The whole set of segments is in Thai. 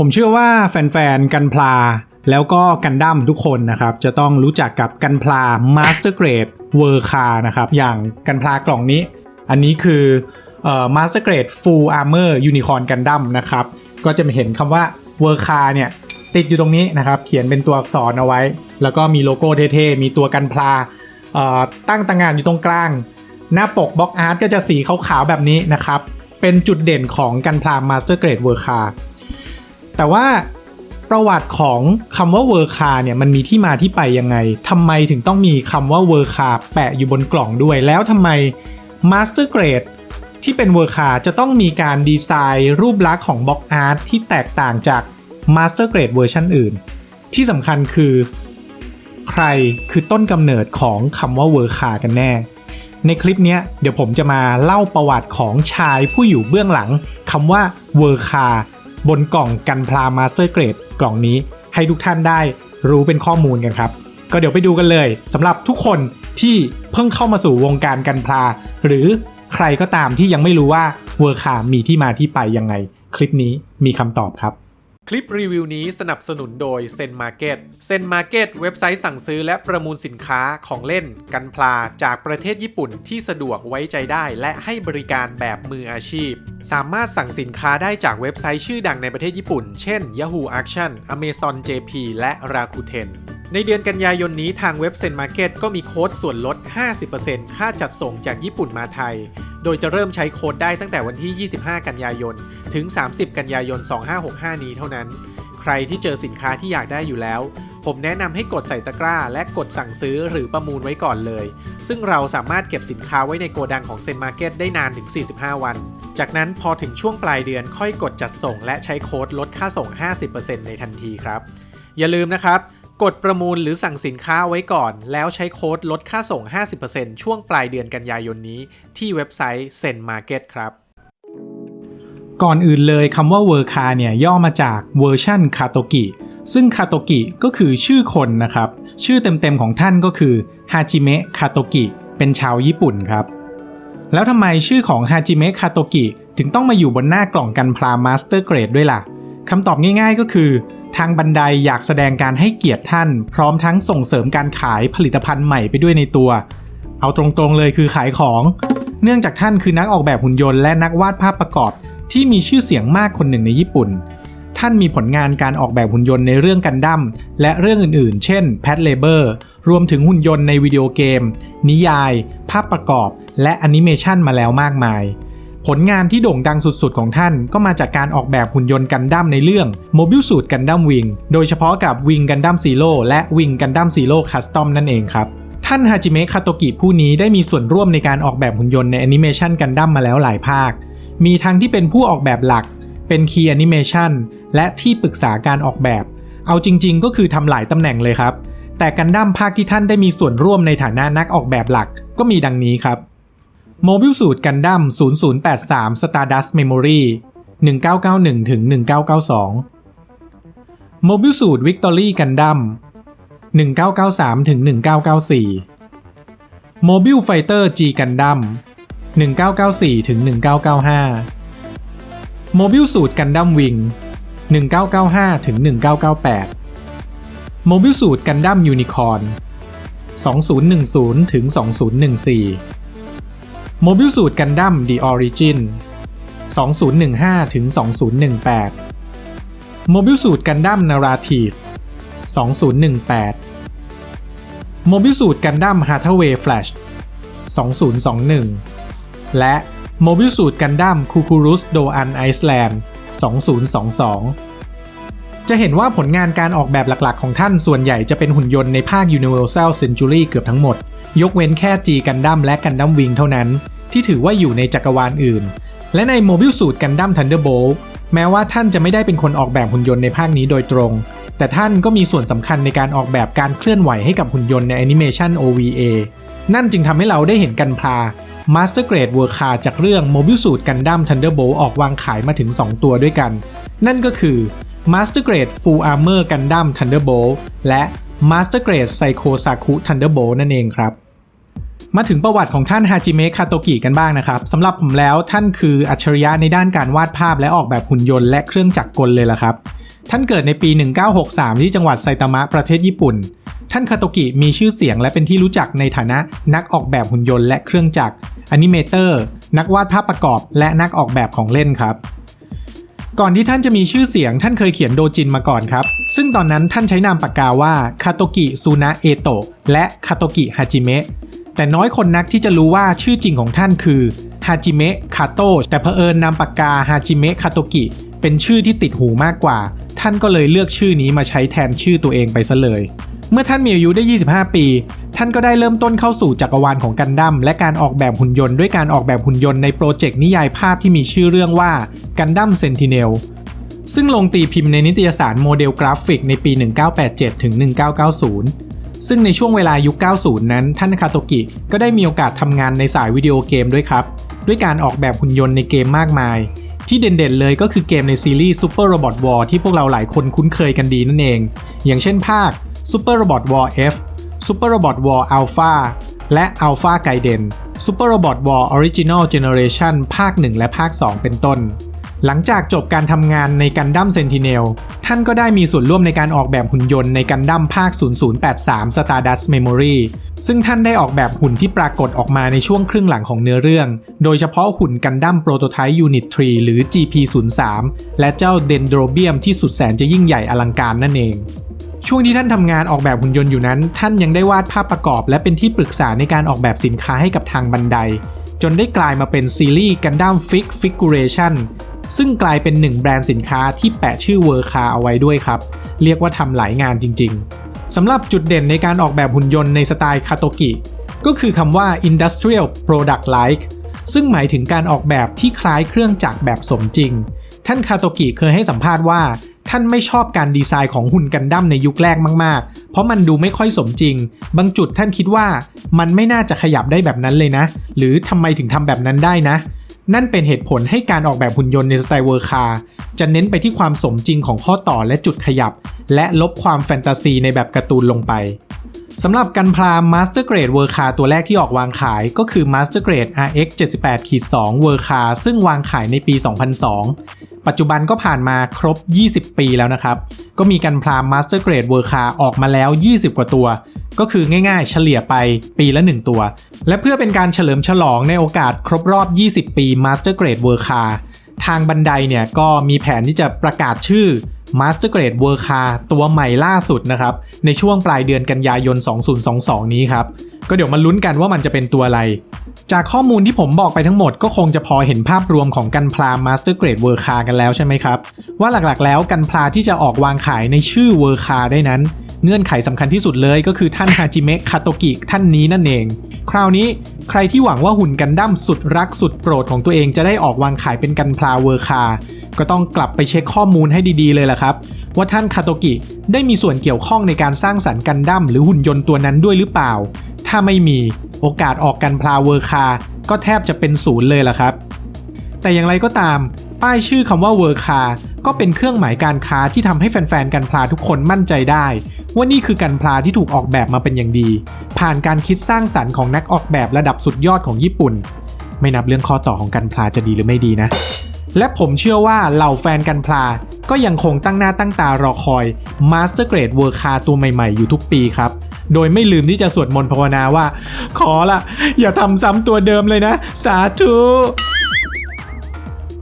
ผมเชื่อว่าแฟนๆ กันพลา แล้วก็กันดั้มทุกคนนะครับ จะต้องรู้จักกับกันพลา Master Grade เวอร์คานะครับ อย่างกันพลากล่องนี้ อันนี้คือเอ่อ Master Grade Full Armor Unicorn Gundam นะครับ ก็จะเห็นคำว่าเวอร์คาเนี่ยติดอยู่ตรงนี้นะครับ เขียนเป็นตัวอักษรเอาไว้ แล้วก็มีโลโก้เท่ๆ มีตัวกันพลาตั้งต่างงานอยู่ตรงกลาง หน้าปกบล็อกอาร์ตก็จะสีขาวๆแบบนี้นะครับ เป็นจุดเด่นของกันพลา Master Grade เวอร์คา แต่ว่าประวัติของคำว่าเวอร์คาเนี่ยมันมีที่มาที่ไปยังไงทำไมถึงต้องมีคำว่าเวอร์คาแปะอยู่บนกล่องด้วย แล้วทำไม Master Grade ที่เป็นเวอร์คาจะต้องมีการดีไซน์รูปลักษณ์ของบล็อกอาร์ตที่แตกต่างจาก Master Grade เวอร์ชันอื่น ที่สำคัญคือ ใครคือต้นกำเนิดของคำว่าเวอร์คากันแน่ ในคลิปนี้เดี๋ยวผมจะมาเล่าประวัติของชายผู้อยู่เบื้องหลังคำว่าเวอร์คา บนกล่องกันพลามาสเตอร์เกรดกล่องนี้ให้ทุกท่านได้รู้เป็นข้อมูลกันครับ ก็เดี๋ยวไปดูกันเลยสำหรับทุกคนที่เพิ่งเข้ามาสู่วงการกันพลา หรือใครก็ตามที่ยังไม่รู้ว่าเวอร์คามีที่มาที่ไปยังไง คลิปนี้มีคำตอบครับ คลิปรีวิวนี้สนับสนุนโดยเซนมาร์เก็ตเซนมาร์เก็ตเว็บไซต์สั่งซื้อและประมูลสินค้าของเล่น กันพลาจากประเทศญี่ปุ่นที่สะดวกไว้ใจได้ และให้บริการแบบมืออาชีพ สามารถสั่งสินค้าได้จากเว็บไซต์ชื่อดังในประเทศญี่ปุ่น เช่น Yahoo Action Amazon JP และ Rakuten ในเดือนกันยายนนี้ทางเว็บเซนมาร์เก็ตก็มีโค้ดส่วนลด 50%ค่าจัดส่งจากญี่ปุ่นมาไทย โดยจะเริ่มใช้โค้ดได้ตั้งแต่วันที่ 25 กันยายน ถึง 30 กันยายน 2565 นี้เท่านั้น ใครที่เจอสินค้าที่อยากได้อยู่แล้ว ผมแนะนำให้กดใส่ตะกร้า และกดสั่งซื้อหรือประมูลไว้ก่อนเลย ซึ่งเราสามารถเก็บสินค้าไว้ในโกดังของเซนมาร์เก็ตได้นานถึง 45 วัน จากนั้นพอถึงช่วงปลายเดือนค่อยกดจัดส่ง และใช้โค้ดลดค่าส่ง 50%ในทันทีครับ อย่าลืมนะครับ กดประมูลหรือสั่งสินค้าไว้ก่อน แล้วใช้โค้ดลดค่าส่ง 50%ช่วงปลายเดือนกันยายนนี้ ที่เว็บไซต์เซนมาร์เก็ตครับ ก่อนอื่นเลยคำว่าเวอร์คาเนี่ยย่อมาจากเวอร์ชันคาโตกิซึ่งคาโตกิก็คือชื่อคนนะครับ ชื่อเต็มๆของท่านก็คือฮาจิเมะคาโตกิเป็นชาวญี่ปุ่นครับ แล้วทำไมชื่อของฮาจิเมะคาโตกิถึงต้องมาอยู่บนหน้ากล่องกันพลามาสเตอร์เกรดด้วยล่ะคำตอบง่ายๆก็คือ ทางบันไดอยากแสดงการให้เกียรติท่าน พร้อมทั้งส่งเสริมการขายผลิตภัณฑ์ใหม่ไปด้วยในตัว เอาตรงๆเลยคือขายของ เนื่องจากท่านคือนักออกแบบหุ่นยนต์และนักวาดภาพประกอบที่มีชื่อเสียงมากคนหนึ่งในญี่ปุ่น ท่านมีผลงานการออกแบบหุ่นยนต์ในเรื่องกันดั้มและเรื่องอื่นๆ เช่น Pet Labor รวมถึงหุ่นยนต์ในวิดีโอเกม นิยาย ภาพประกอบ และแอนิเมชันมาแล้วมากมาย ผลงานที่โด่งดังสุดๆของท่านก็มาจากการออกแบบหุ่นยนต์กันดั้มในเรื่อง Mobile Suit Gundam Wing โดยเฉพาะกับ Wing Gundam Zero และ Wing Gundam Zero Custom นั่นเองครับ ท่านฮาจิเมะคาโตกิผู้นี้ได้มีส่วนร่วมในการออกแบบหุ่นยนต์ในแอนิเมชันกันดั้มมาแล้วหลายภาค มีทั้งที่เป็นผู้ออกแบบหลัก เป็นคีย์แอนิเมชันและที่ปรึกษาการออกแบบ เอาจริง ๆ ก็คือทำหลายตำแหน่งเลยครับ แต่กันดั้มภาคที่ท่านได้มีส่วนร่วมในฐานะนักออกแบบหลักก็มีดังนี้ครับ โมบิลสูตรกันดั้ม0083 Stardust Memory 1991ถึง1992 โมบิลสูตรวิกตอรี่กันดั้ม1993ถึง1994 โมบิลไฟเตอร์จีกันดั้ม1994ถึง1995 โมบิลสูตรกันดั้มวิง1995ถึง1998 โมบิลสูตรกันดั้มยูนิคอร์น2010ถึง2014 โมบิลสูตรกันดั้ม The Origin 2015ถึง2018 โมบิลสูตรกันดั้มนาราทีฟ2018 โมบิลสูตรกันดั้มฮาร์ทเวย์แฟลช2021 และโมบิลสูตรกันดั้มคูคูรุสโดอันไอซ์แลนด์2022 จะเห็นว่าผลงานการออกแบบหลักๆของท่านส่วนใหญ่จะเป็นหุ่นยนต์ในภาค Universal Century เกือบทั้งหมด ยกเว้นแค่จีกันดั้มและกันดั้มวิงเท่านั้น ที่ถือว่าอยู่ในจักรวาลอื่น และใน Mobile Suit Gundam Thunderbolt แม้ว่าท่านจะไม่ได้เป็นคนออกแบบหุ่นยนต์ในภาคนี้โดยตรง แต่ท่านก็มีส่วนสำคัญในการออกแบบการเคลื่อนไหวให้กับหุ่นยนต์ในแอนิเมชัน OVA นั่นจึงทำให้เราได้เห็นกันพา Master Grade Work Car จากเรื่อง Mobile Suit Gundam Thunderbolt ออกวางขายมาถึง 2 ตัวด้วยกัน นั่นก็คือ Master Grade Full Armor Gundam Thunderbolt และ Master Grade Psycho Saku Thunderbolt นั่นเองครับ มาถึงประวัติของท่านฮาจิเมะคาโตกิกันบ้างนะครับสำหรับผมแล้วท่านคืออัจฉริยะในด้านการวาดภาพและออกแบบหุ่นยนต์และเครื่องจักรกลเลยล่ะครับ ท่านเกิดในปี 1963 ที่จังหวัดไซตามะประเทศญี่ปุ่น ท่านคาโตกิมีชื่อเสียงและเป็นที่รู้จักในฐานะนักออกแบบหุ่นยนต์และเครื่องจักรอนิเมเตอร์นักวาดภาพประกอบ และนักออกแบบของเล่นครับก่อนที่ท่านจะมีชื่อเสียงท่านเคยเขียนโดจินมาก่อนครับ ซึ่งตอนนั้นท่านใช้นามปากกาว่าคาโตกิซูนะเอโตะและคาโตกิฮาจิเมะ แต่น้อยคนนักที่จะรู้ว่าชื่อจริงของท่านคือฮาจิเมะคาโตะแต่เผอิญนามปากกาฮาจิเมะคาโตกิเป็นชื่อที่ติดหูมากกว่า ท่านก็เลยเลือกชื่อนี้มาใช้แทนชื่อตัวเองไปซะเลย เมื่อท่านมีอายุได้ 25 ปี ท่านก็ได้เริ่มต้นเข้าสู่จักรวาลของกันดั้มและการออกแบบหุ่นยนต์ด้วยการออกแบบหุ่นยนต์ในโปรเจกต์นิยายภาพที่มีชื่อเรื่องว่ากันดั้มเซนติเนลซึ่งลงตีพิมพ์ในนิตยสารโมเดลกราฟิกในปี 1987 ถึง 1990 ซึ่งในช่วงเวลายุค 90 นั้น ท่านคาโตกิก็ได้มีโอกาสทำงานในสายวิดีโอเกมด้วยครับ ด้วยการออกแบบหุ่นยนต์ในเกมมากมาย ที่เด่นๆเลยก็คือเกมในซีรีส์ Super Robot War ที่พวกเราหลายคนคุ้นเคยกันดีนั่นเอง อย่างเช่นภาค Super Robot War F Super Robot War Alpha และ Alpha Gaiden Super Robot War Original Generation ภาค 1 และภาค 2 เป็นต้น หลังจากจบการทำงานในกันดั้มเซนติเนลท่านก็ได้มีส่วนร่วมในการออกแบบหุ่นยนต์ในกันดั้มภาค 0083 Stardust Memory ซึ่งท่านได้ออกแบบหุ่นที่ปรากฏออกมาในช่วงครึ่งหลังของเนื้อเรื่อง โดยเฉพาะหุ่นกันดั้มโปรโตไทป์ยูนิต3หรือ GP03 และเจ้าเดนโดรเบียมที่สุดแสนจะยิ่งใหญ่อลังการนั่นเอง ช่วงที่ท่านทำงานออกแบบหุ่นยนต์อยู่นั้น ท่านยังได้วาดภาพประกอบ และเป็นที่ปรึกษาในการออกแบบสินค้าให้กับทางบันไดจนได้กลายมาเป็นซีรีส์กันดั้มฟิกฟิกูเรชัน ซึ่งกลายเป็นหนึ่งแบรนด์สินค้าที่แปะชื่อเวอร์คาเอาไว้ด้วยครับ เรียกว่าทำหลายงานจริงๆ สำหรับจุดเด่นในการออกแบบหุ่นยนต์ในสไตล์คาโตกิ ก็คือคำว่า industrial product like ซึ่งหมายถึงการออกแบบที่คล้ายเครื่องจักรแบบสมจริง ท่านคาโตกิเคยให้สัมภาษณ์ว่า ท่านไม่ชอบการดีไซน์ของหุ่นกันดั้มในยุคแรกมาก ๆ เพราะมันดูไม่ค่อยสมจริง บางจุดท่านคิดว่ามันไม่น่าจะขยับได้แบบนั้นเลยนะ หรือทำไมถึงทำแบบนั้นได้นะ นั่นเป็นเหตุผลให้การออกแบบหุ่นยนต์ในสไตล์เวอร์คาร์จะเน้นไปที่ความสมจริงของข้อต่อและจุดขยับ และลบความแฟนตาซีในแบบการ์ตูนลงไปสำหรับกันพลาม Master Grade w o r k a ตัวแรกที่ออกวางขายก็คือ Master Grade RX 78-2 w o r k a ซึ่งวางขายในปี 2002 ปัจจุบันก็ผ่านมาครบ 20 ปีแล้วนะครับ ก็มีกันพลา Master Grade w o r k a ออกมาแล้ว 20 กว่าตัว ก็คือง่ายๆ เฉลี่ยไปปีละ 1 ตัว และเพื่อเป็นการเฉลิมฉลองในโอกาสครบรอบ 20 ปี Master Grade w o r k a ทางบันไดเนี่ยก็มีแผนที่จะประกาศชื่อ Master Grade w o r k a ตัวใหม่ล่าสุดนะครับ ในช่วงปลายเดือนกันยายน 2022 นี้ครับ ก็เดี๋ยวมาลุ้นกันว่ามันจะเป็นตัวอะไร จากข้อมูลที่ผมบอกไปทั้งหมดก็คงจะพอเห็นภาพรวมของกันพลา Master Grade w o r k a กันแล้วใช่ไหมครับ ว่าหลักๆ แล้วกันพลาที่จะออกวางขายในชื่อ w o r k a ได้นั้น เงื่อนไขสำคัญที่สุดเลยก็คือท่านฮาจิเมะคาโตกิท่านนี้นั่นเอง คราวนี้ใครที่หวังว่าหุ่นกันดั้มสุดรักสุดโปรดของตัวเองจะได้ออกวางขายเป็นกันพลาเวอร์คาก็ต้องกลับไปเช็คข้อมูลให้ดีๆเลยล่ะครับ ว่าท่านคาโตกิได้มีส่วนเกี่ยวข้องในการสร้างสรรค์กันดั้มหรือหุ่นยนต์ตัวนั้นด้วยหรือเปล่า ถ้าไม่มีโอกาสออกกันพลาเวอร์คาก็แทบจะเป็นศูนย์เลยล่ะครับ แต่อย่างไรก็ตาม ป้ายชื่อคำว่าเวอร์คาก็เป็นเครื่องหมายการค้าที่ทำให้แฟนๆ กันพลาทุกคนมั่นใจได้ ว่านี่คือกันพลาที่ถูกออกแบบมาเป็นอย่างดี ผ่านการคิดสร้างสรรค์ของนักออกแบบระดับสุดยอดของญี่ปุ่น ไม่นับเรื่องข้อต่อของกันพลาจะดีหรือไม่ดีนะ และผมเชื่อว่าเหล่าแฟนกันพลาก็ยังคงตั้งหน้าตั้งตารอคอย Master Grade w o r k a ตัวใหม่ๆ อยู่ทุกปีครับ โดยไม่ลืมที่จะสวดมนต์ภาวนาว่า ขอละอย่าทำซ้ำตัวเดิมเลยนะ สาธุ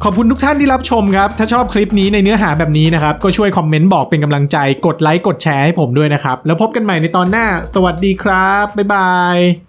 ขอบคุณทุกท่านที่รับชมครับ ถ้าชอบคลิปนี้ในเนื้อหาแบบนี้นะครับ ก็ช่วยคอมเมนต์บอกเป็นกำลังใจ กดไลค์ กดแชร์ให้ผมด้วยนะครับ แล้วพบกันใหม่ในตอนหน้า สวัสดีครับ บ๊ายบาย